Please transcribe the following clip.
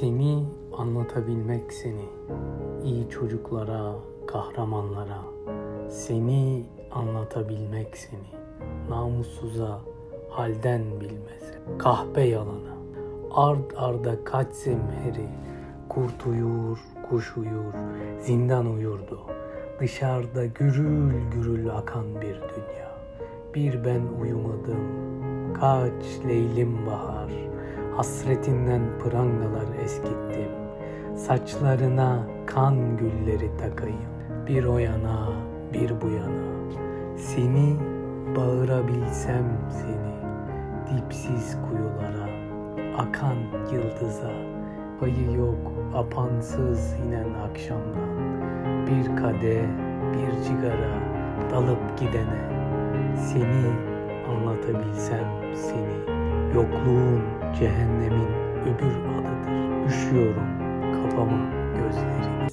Seni anlatabilmek seni, iyi çocuklara, kahramanlara, seni anlatabilmek seni, namussuza, halden bilmez, kahpe yalana, ard arda kaç zemheri, kurt uyur, kuş uyur, zindan uyurdu. Dışarıda gürül gürül akan bir dünya. Bir ben uyumadım, kaç leylim bahar, hasretinden prangalar eskittim. Saçlarına kan gülleri takayım, bir o yana, bir bu yana. Seni bağırabilsem seni, dipsiz kuyulara, akan yıldıza, payı yok apansız inen akşamdan. Bir kade, bir cigara dalıp gidene, seni anlatabilsem seni, yokluğun cehennemin öbür adıdır. Üşüyorum kapama gözlerini.